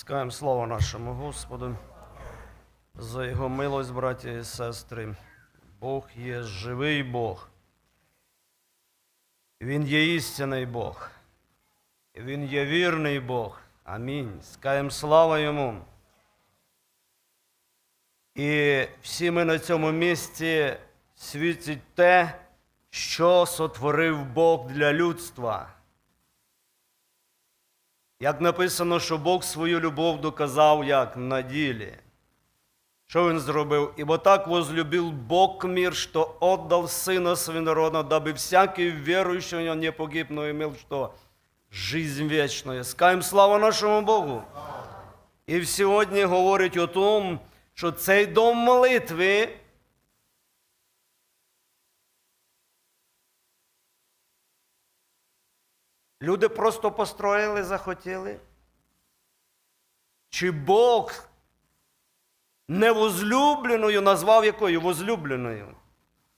Скаємо слава нашому Господу за Його милость, браті і сестри. Бог є живий Бог. Він є істинний Бог. Він є вірний Бог. Амінь. Скаємо слава Йому. І всі ми на цьому місці світить те, що сотворив Бог для людства. Як написано, що Бог свою любов доказав як на ділі. Що він зробив? Ібо так возлюбив Бог мир, що отдав Сина Своего даби всякий верующий в Него не погиб, но имел что? Жизнь вечную. Скаємо слава нашому Богу. І сьогодні говорить о тому, що цей дом молитви Люди просто построїли, захотіли. Чи Бог невозлюбленою назвав якою возлюбленою?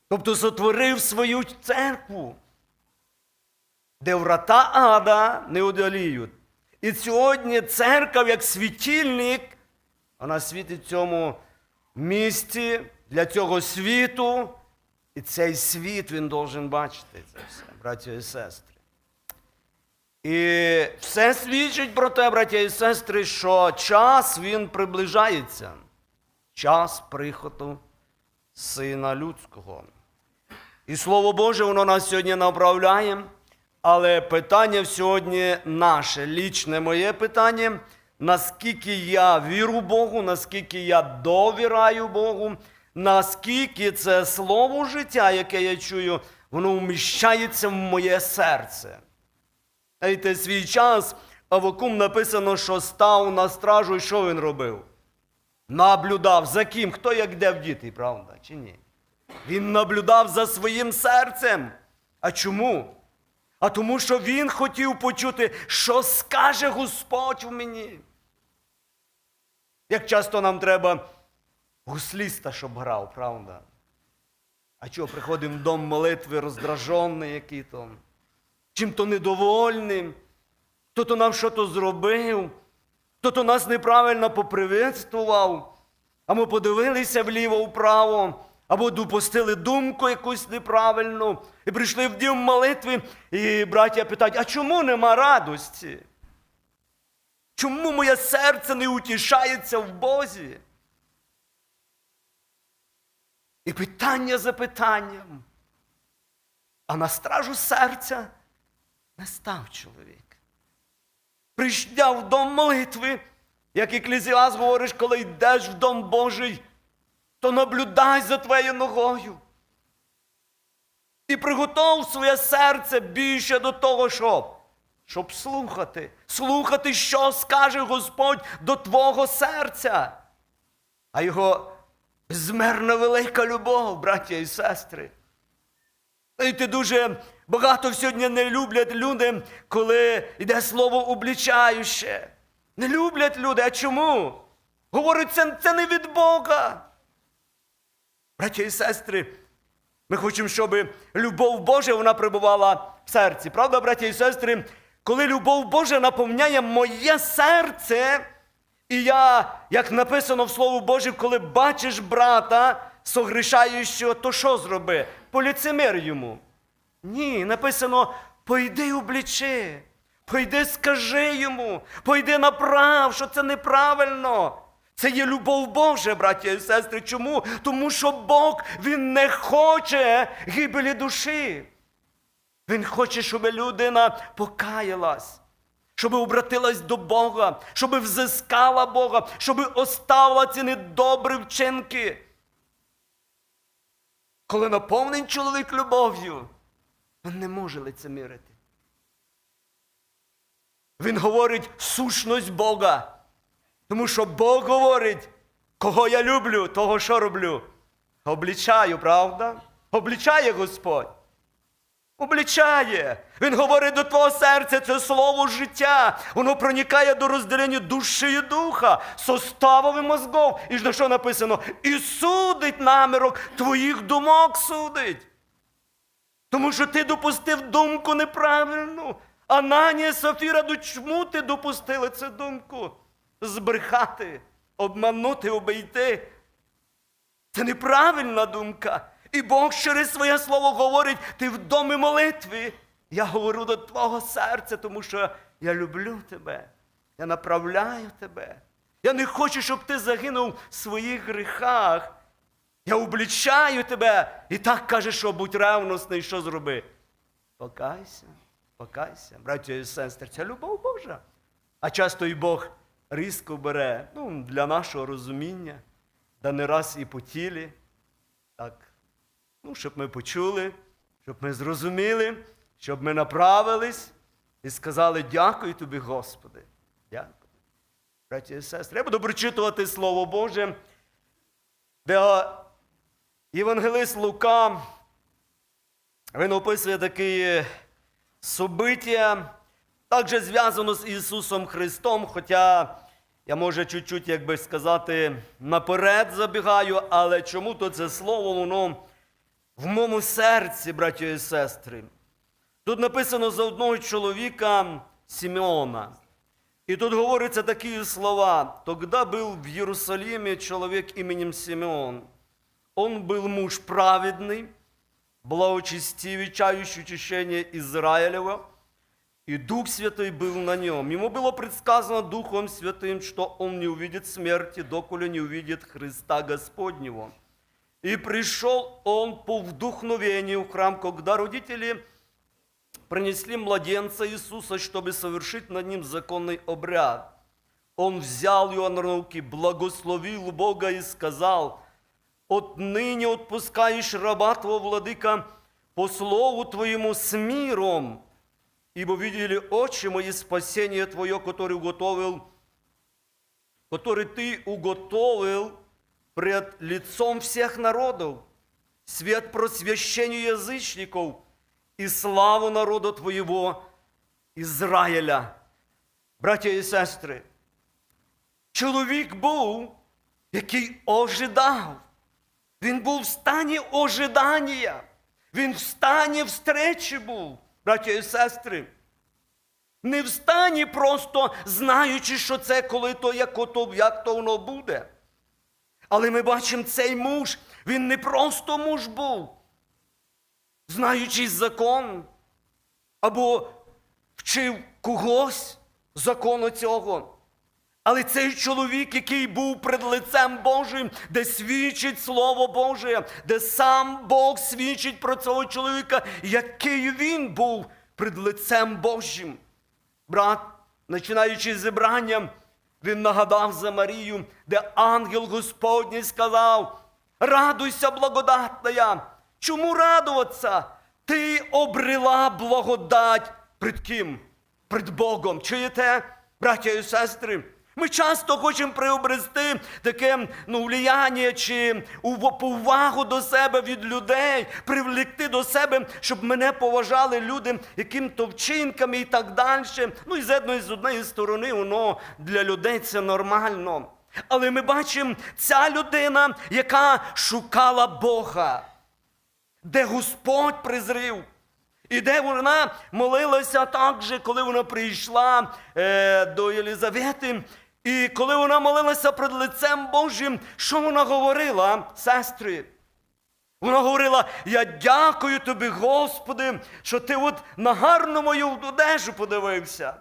Тобто сотворив свою церкву, де врата ада не одоліють. І сьогодні церква, як світильник, вона світить цьому місті для цього світу. І цей світ він должен бачити це все, браті і сестри. І все свідчить про те, браття і сестри, що час він приближається. Час приходу Сина Людського. І Слово Боже, воно нас сьогодні направляє. Але питання сьогодні наше, лічне моє питання, наскільки я віру Богу, наскільки я довіряю Богу, наскільки це слово життя, яке я чую, воно вміщається в моє серце. Знаєте, свій час Авакум написано, що став на стражу, і що він робив? Наблюдав за ким? Хто як де в діти, правда, чи ні? Він наблюдав за своїм серцем. А чому? А тому, що він хотів почути, що скаже Господь в мені. Як часто нам треба гусліста, щоб грав, правда? А чого приходимо в дом молитви роздражений який то? Чим-то недовольним, хто-то нам щось зробив, хто-то нас неправильно поприветствував, а ми подивилися вліво-вправо, або допустили думку якусь неправильну, і прийшли в дім молитви, і браття питають, а чому нема радості? Чому моє серце не утішається в Бозі? І питання за питанням. А на стражу серця не став чоловік. Прийшов в дом молитви, як Еклезіас говориш, коли йдеш в дом Божий, то наблюдай за твоєю ногою. І приготов своє серце більше до того, щоб, щоб слухати, слухати, що скаже Господь до твого серця. А його безмерно велика любов, браття і сестри. Знаєте, дуже багато сьогодні не люблять люди, коли йде слово облічаюче. Не люблять люди. А чому? Говорять, це, це не від Бога. Браті і сестри, ми хочемо, щоб любов Божа вона прибувала в серці. Правда, браті і сестри, коли любов Божа наповняє моє серце, і я, як написано в Слову Боже, коли бачиш брата, согрішаючого, то що зроби? Поліцемир йому. Ні, написано, пойди облічи, пойди скажи йому, пойди направ, що це неправильно. Це є любов Божа, браття і сестри. Чому? Тому що Бог Він не хоче гибелі душі. Він хоче, щоб людина покаялась, щоб обратилась до Бога, щоб взискала Бога, щоб оставила ці недобрі вчинки. Коли наповнений чоловік любов'ю, він не може лицемірити. Він говорить сущність Бога. Тому що Бог говорить, кого я люблю, того що роблю. Облічаю, правда? Облічає Господь. Облічає. Він говорить до твого серця, це слово життя. Воно проникає до розділення душі і духа, составов і мозгов. І ж на що написано? І судить намірок твоїх думок судить. Тому що ти допустив думку неправильну. Ананія Софіра, ну чому ти допустили цю думку? збрехати, обманути, обійти. Це неправильна думка. І Бог через своє слово говорить, ти в домі молитви. Я говорю до твого серця, тому що я люблю тебе. Я направляю тебе. Я не хочу, щоб ти загинув в своїх гріхах. Я облічаю тебе. І так каже, що будь ревностний, що зроби. Покайся, покайся, браття і сестри, це любов Божа. А часто і Бог різко бере ну, для нашого розуміння, да не раз і по тілі. Так, ну, щоб ми почули, щоб ми зрозуміли, щоб ми направились і сказали дякую тобі, Господи. Дякую. Браті і сестри, я буду прочитувати Слово Боже, де Євангелист Лука, він описує такі собиття, також зв'язано з Ісусом Христом, хоча я може чуть-чуть, як би сказати, наперед забігаю, але чому то це слово, воно в моєму серці, браті і сестри. Тут написано за одного чоловіка Симеона. И тут говорится такие слова. Тогда был в Иерусалиме человек именем Симеон. Он был муж праведный, благочестивый, чающий очищение Израилева, и Дух Святой был на нем. Ему было предсказано Духом Святым, что он не увидит смерти, доколе не увидит Христа Господнего. И пришел он по вдохновению в храм, когда родители принесли младенца Иисуса, чтобы совершить над ним законный обряд. Он взял его на руки, благословил Бога и сказал, «Отныне отпускаешь раба твоего, владыка, по слову твоему с миром, ибо видели очи мои спасение твое, которое уготовил, который ты уготовил пред лицом всех народов, свет просвящению язычников и славу народу Твоего Ізраїля. Браття і сестри, чоловік був, який ожидав. Він був в стані ожидання. Він в стані встречі був, браття і сестри. Не в стані просто знаючи, що це коли то, як ото, як то воно буде. Але ми бачимо, цей муж, він не просто муж був, знаючи закон, або вчив когось закону цього. Але цей чоловік, який був перед лицем Божим, де свідчить Слово Боже, де сам Бог свідчить про цього чоловіка, який він був перед лицем Божим. Брат, починаючи з зібранням, він нагадав за Марію, де ангел Господній сказав: Радуйся, благодатна. Чому радуватися? Ти обрела благодать пред ким? Пред Богом. Чуєте, браття і сестри? Ми часто хочемо приобрести таке ну, влияння чи повагу до себе від людей, привлекти до себе, щоб мене поважали люди яким-то вчинками і так далі. Ну і з одної з однієї сторони, воно для людей це нормально. Але ми бачимо, ця людина, яка шукала Бога, де Господь призрів. І де вона молилася так же, коли вона прийшла е, до Єлизавети. І коли вона молилася перед лицем Божим, що вона говорила, сестри? Вона говорила: Я дякую тобі, Господи, що ти от на гарну мою одежу подивився.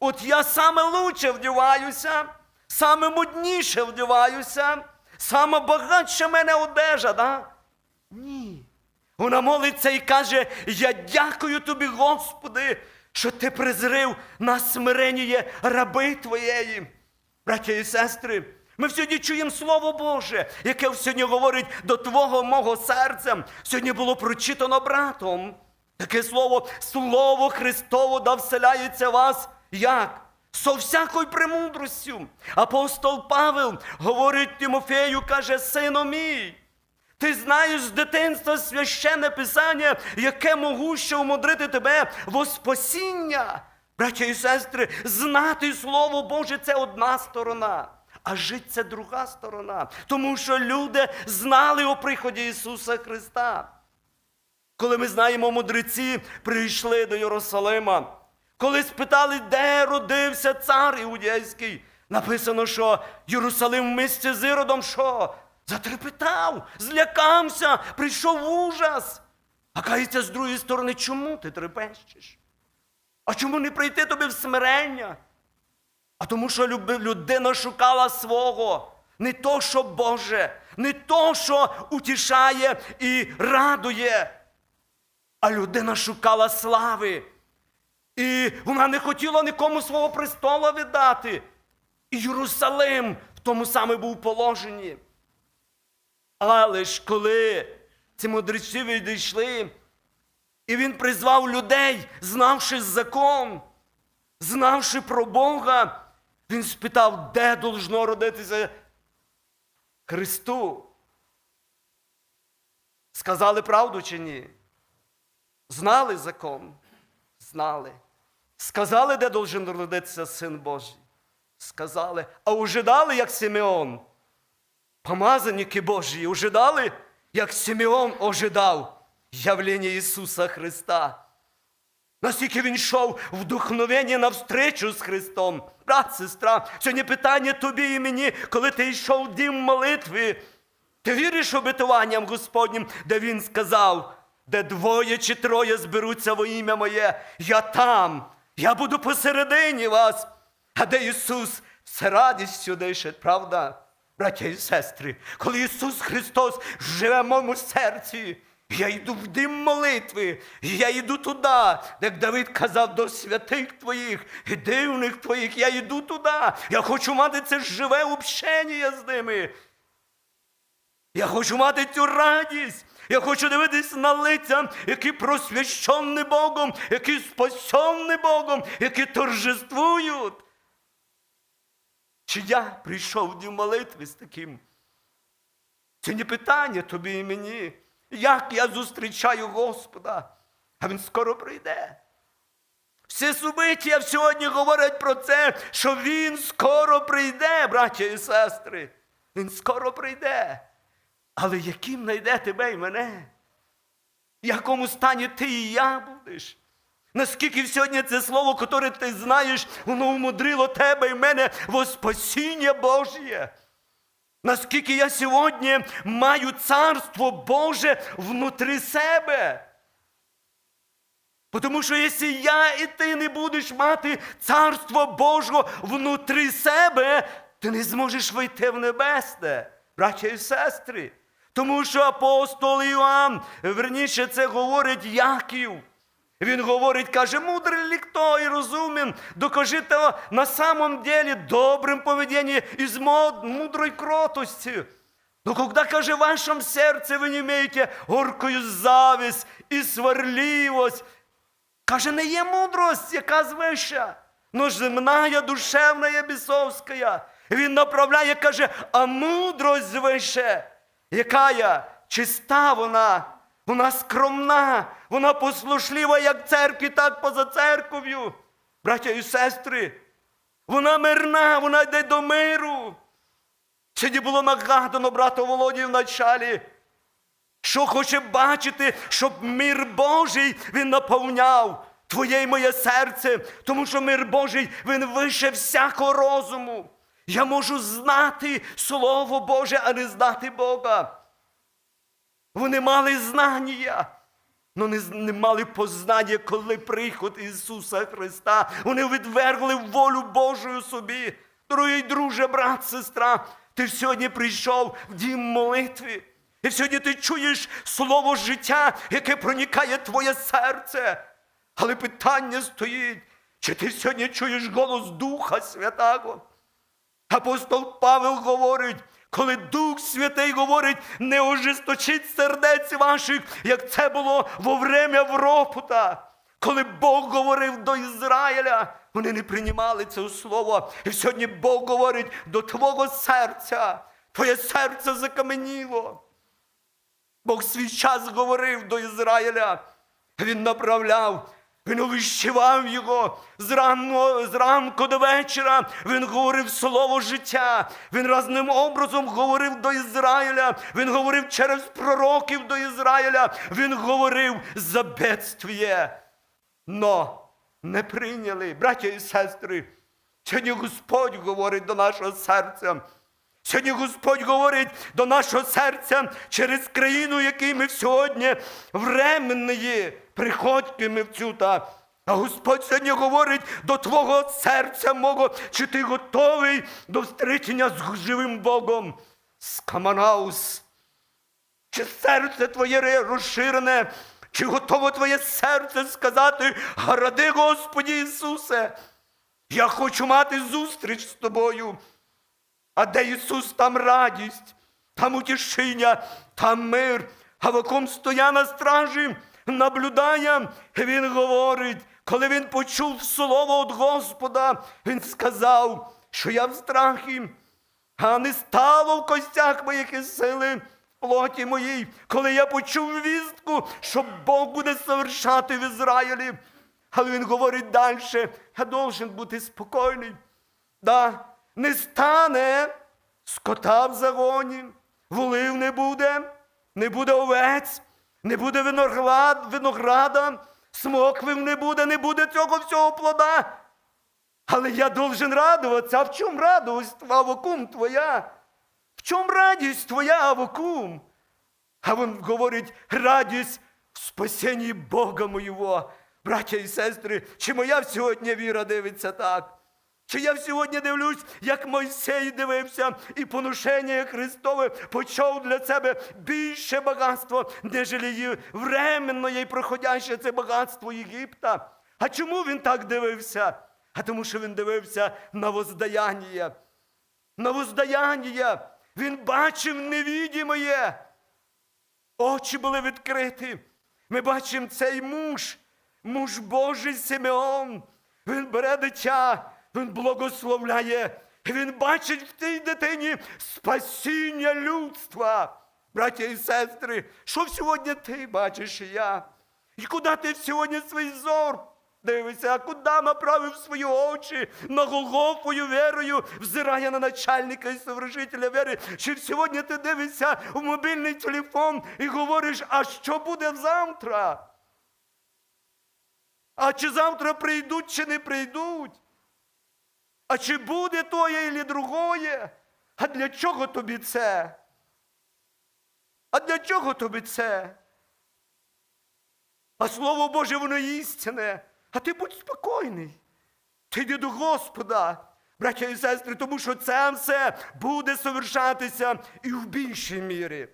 От я саме лучше вдіваюся, саме модніше вдіваюся, саме багатша мене одежа, да? Ні. Вона молиться і каже: Я дякую тобі, Господи, що ти призрив на смирення раби твоєї. Браття і сестри, ми сьогодні чуємо Слово Боже, яке сьогодні говорить до твого мого серця. Сьогодні було прочитано братом. Таке слово, Слово Христово да вселяється вас як? Со всякою премудростю. Апостол Павел говорить Тимофею, каже, сину мій. Ти знаєш з дитинства священне писання, яке могуще умудрити тебе во спасіння. Браття і сестри, знати Слово Боже це одна сторона, а жити це друга сторона. Тому що люди знали о приході Ісуса Христа. Коли ми знаємо, мудреці прийшли до Єрусалима, коли спитали, де родився цар іудейський, Написано, що Єрусалим вместе з Іродом що? Затрепетав, злякався, прийшов ужас. А кається з другої сторони, чому ти трепещеш? А чому не прийти тобі в смирення? А тому, що людина шукала свого, не то, що Боже, не то, що утішає і радує, а людина шукала слави. І вона не хотіла нікому свого престола віддати. І Єрусалим в тому саме був положенні. Але ж коли ці мудреці відійшли, і він призвав людей, знавши закон, знавши про Бога, він спитав, де должно родитися Христу. Сказали правду чи ні? Знали закон? Знали. Сказали, де должен родитися Син Божий? Сказали, а ожидали, як Симеон. Помазаніки Божі ожидали, як Симеон ожидав явлення Ісуса Христа. Наскільки він йшов вдохновення навстречу з Христом. Брат, сестра, сьогодні питання тобі і мені, коли ти йшов в дім молитви. Ти віриш обетуванням Господнім, де він сказав, де двоє чи троє зберуться во ім'я моє, я там, я буду посередині вас. А де Ісус все радістю дише, правда? Браття і сестри, коли Ісус Христос живе в моєму серці, я йду в дим молитви, я йду туди, як Давид казав до святих твоїх і дивних твоїх, я йду туди. Я хочу мати це живе общення з ними. Я хочу мати цю радість. Я хочу дивитись на лиця, які просвящені Богом, які спасені Богом, які торжествують. Чи я прийшов до молитви з таким? Це не питання тобі і мені. Як я зустрічаю Господа, а Він скоро прийде. Всі субиття сьогодні говорять про це, що Він скоро прийде, браття і сестри. Він скоро прийде. Але яким знайде тебе і мене? В якому стані ти і я будеш? Наскільки сьогодні це слово, яке ти знаєш, воно умудрило тебе і мене во спасіння Божє. Наскільки я сьогодні маю царство Боже внутрі себе. Тому що якщо я і ти не будеш мати царство Божого внутрі себе, ти не зможеш вийти в небесне, браття і сестри. Тому що апостол Іоанн, верніше це говорить Яків. Він говорить, каже, мудрий ли хто і розумен, докажи то на самом деле добрым поведением из мод- мудрой кротости. Но когда, каже, в вашем сердце вы не имеете горкою зависть і сварливость, каже, не є мудрость, яка звища, но земная, душевна, є бісовська. Він направляє, каже, а мудрость звище, яка я? Чиста вона, вона скромна, вона послушлива як церкві, так поза церков'ю. Браття і сестри, вона мирна, вона йде до миру. Сьогодні було нагадано брату Володі в началі, що хоче бачити, щоб мир Божий він наповняв твоє і моє серце, тому що мир Божий він вище всякого розуму. Я можу знати Слово Боже, а не знати Бога. Вони мали знання, але не, не мали познання, коли приход Ісуса Христа. Вони відвергли волю Божою собі. Дорогий друже, брат, сестра, ти сьогодні прийшов в дім молитви. І сьогодні ти чуєш слово життя, яке проникає твоє серце. Але питання стоїть, чи ти сьогодні чуєш голос Духа Святого? Апостол Павел говорить, коли Дух Святий говорить, не ожесточіть сердець ваших, як це було во время вропута. Коли Бог говорив до Ізраїля, вони не приймали це слово. І сьогодні Бог говорить до твого серця. Твоє серце закаменіло. Бог свій час говорив до Ізраїля. Він направляв, він увіщував його зранку, зранку до вечора. Він говорив слово життя. Він разним образом говорив до Ізраїля. Він говорив через пророків до Ізраїля. Він говорив за бедствіє. Но не прийняли, браття і сестри. Сьогодні Господь говорить до нашого серця. Сьогодні Господь говорить до нашого серця через країну, якій ми сьогодні временні, приходьки ми в цю та. А Господь сьогодні говорить до твого серця мого, чи ти готовий до встречення з живим Богом. Скаманаус. Чи серце твоє розширене, чи готово твоє серце сказати, гради, Господі Ісусе, я хочу мати зустріч з тобою. А де Ісус, там радість, там утішення, там мир. Гавакум стоя на стражі, наблюдає, він говорить, коли він почув слово від Господа, він сказав, що я в страхі, а не стало в костях моїх і сили плоті моїй, коли я почув вістку, що Бог буде совершати в Ізраїлі. Але він говорить далі, я должен бути спокійний. Да, не стане скота в загоні, волив не буде, не буде овець, не буде виноград, винограда, смоквів не буде, не буде цього всього плода. Але я должен радуватися. А в чому радость, Авокум твоя? В чому радість твоя, Авокум? А він говорить, радість в спасенні Бога моєго. Браття і сестри, чи моя сьогодні віра дивиться так? Чи я сьогодні дивлюсь, як Мойсей дивився, і поношення Христове почав для себе більше багатство, нежели временне і проходяще це багатство Єгипта. А чому він так дивився? А тому, що він дивився на воздаяння. На воздаяння. Він бачив невідімоє. Очі були відкриті. Ми бачимо цей муж, муж Божий Симеон. Він бере дитя, він благословляє. Він бачить в тій дитині спасіння людства. Браття і сестри, що сьогодні ти бачиш і я? І куди ти сьогодні свій зор дивишся, а куди направив свої очі на Голгофою вірою, взирає на начальника і совершителя віри? Чи сьогодні ти дивишся в мобільний телефон і говориш, а що буде завтра? А чи завтра прийдуть, чи не прийдуть? А чи буде тоє і другое? А для чого тобі це? А для чого тобі це? А Слово Боже, воно істинне. А ти будь спокійний. Ти йди до Господа, браття і сестри, тому що це все буде совершатися і в більшій мірі.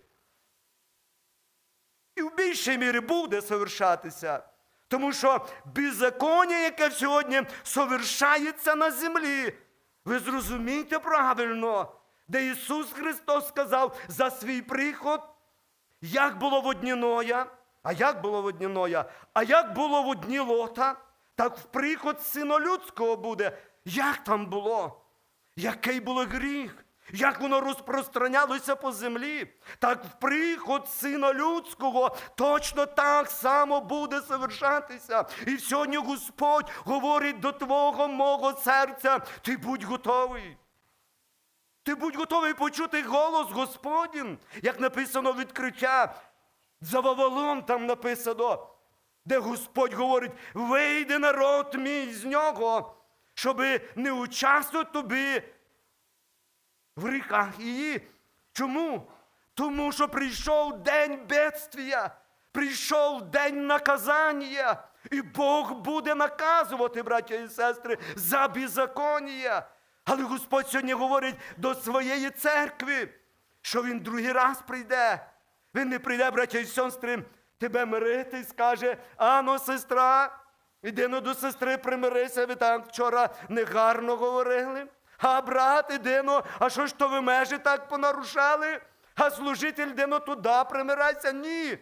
І в більшій мірі буде совершатися. Тому що беззаконня, яке сьогодні совершається на землі, ви зрозумієте правильно, де Ісус Христос сказав за свій приход, як було в а як було в а як було в Лота, так в приход Сина Людського буде. Як там було? Який було гріх? Як воно розпространялося по землі, так в приход Сина Людського точно так само буде совершатися. І сьогодні Господь говорить до твого мого серця, ти будь готовий. Ти будь готовий почути голос Господнім, як написано відкриття. За Вавилон там написано, де Господь говорить, вийди народ мій з нього, щоби не участвувати тобі в гріхах її. Чому? Тому що прийшов день бедствія, прийшов день наказання, і Бог буде наказувати, браття і сестри, за беззаконня. Але Господь сьогодні говорить до своєї церкви, що Він другий раз прийде. Він не прийде, браття і сестри, тебе мирити і скаже, ано, сестра, іди до сестри, примирися, ви так вчора негарно говорили. А брат, іди ну, а що ж то ви межі так понарушали? А служитель ну туди примирайся? Ні.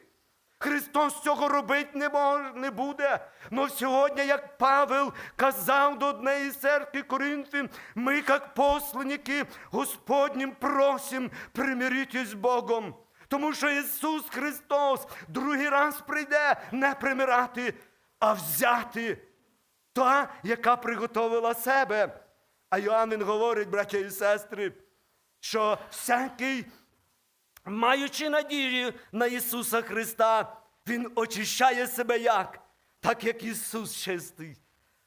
Христос цього робити не, мож, не буде. Но сьогодні, як Павел казав до однієї церкви Коринфів, ми, як посланники Господнім, просим примиритись з Богом. Тому що Ісус Христос другий раз прийде не примирати, а взяти та, яка приготовила себе. А Йоанн говорить, браття і сестри, що всякий, маючи надію на Ісуса Христа, Він очищає себе як? Так як Ісус чистий.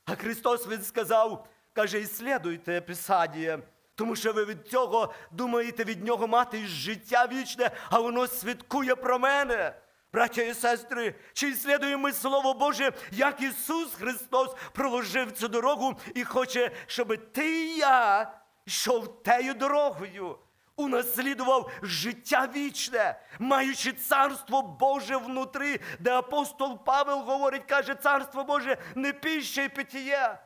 А Христос Він сказав, каже, іслідуйте Писання, тому що ви від цього думаєте від нього мати життя вічне, а воно свідкує про мене. Браття і сестри, чи слідуємо ми Слово Боже, як Ісус Христос проложив цю дорогу і хоче, щоб ти і я йшов тею дорогою, унаслідував життя вічне, маючи царство Боже внутрі, де апостол Павел говорить, каже, царство Боже не піще й питіє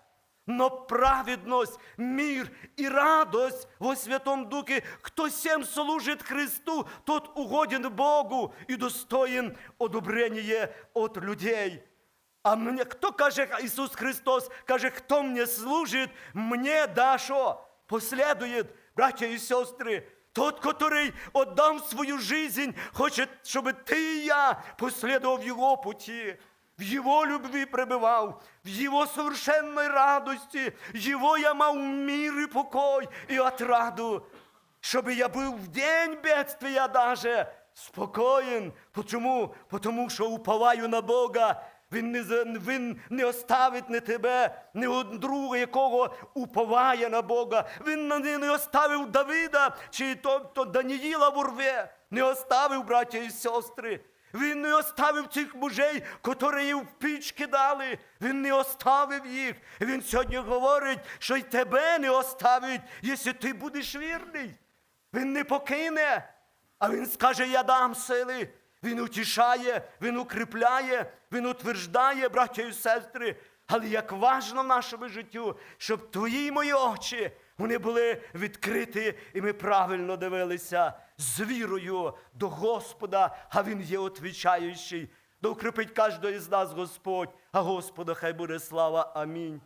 Но праведность, мир и радость во Святом Духе, кто всем служит Христу, тот угоден Богу и достоин одобрения от людей. А мне, кто каже, Ісус Христос, каже, хто мені служить, мені да що? Последует, братья и сестры, тот, который отдам свою жизнь, хочет, чтобы ты и я последовал в Его пути, в Его любви пребывал, в Его совершенной радости, Его я мав мир и покой и отраду, чтобы я был в день бедствия даже спокоен. Почему? Потому що уповаю на Бога. Він не, за- він не оставить не тебе, не од- друга, якого уповає на Бога. Він не, не оставив Давида, чи тобто Даніїла в урве. Не оставив, браття і сестри. Він не оставив цих мужей, котрі в піч кидали. Він не оставив їх. Він сьогодні говорить, що й тебе не оставить, якщо ти будеш вірний. Він не покине, а він скаже: Я дам сили. Він утішає, він укріпляє, він утверждає, браття і сестри. Але як важно в нашому життю, щоб твої мої очі вони були відкриті, і ми правильно дивилися з вірою до Господа, а Він є отвічаючий. Да укріпить кожного із нас Господь, а Господа хай буде слава. Амінь.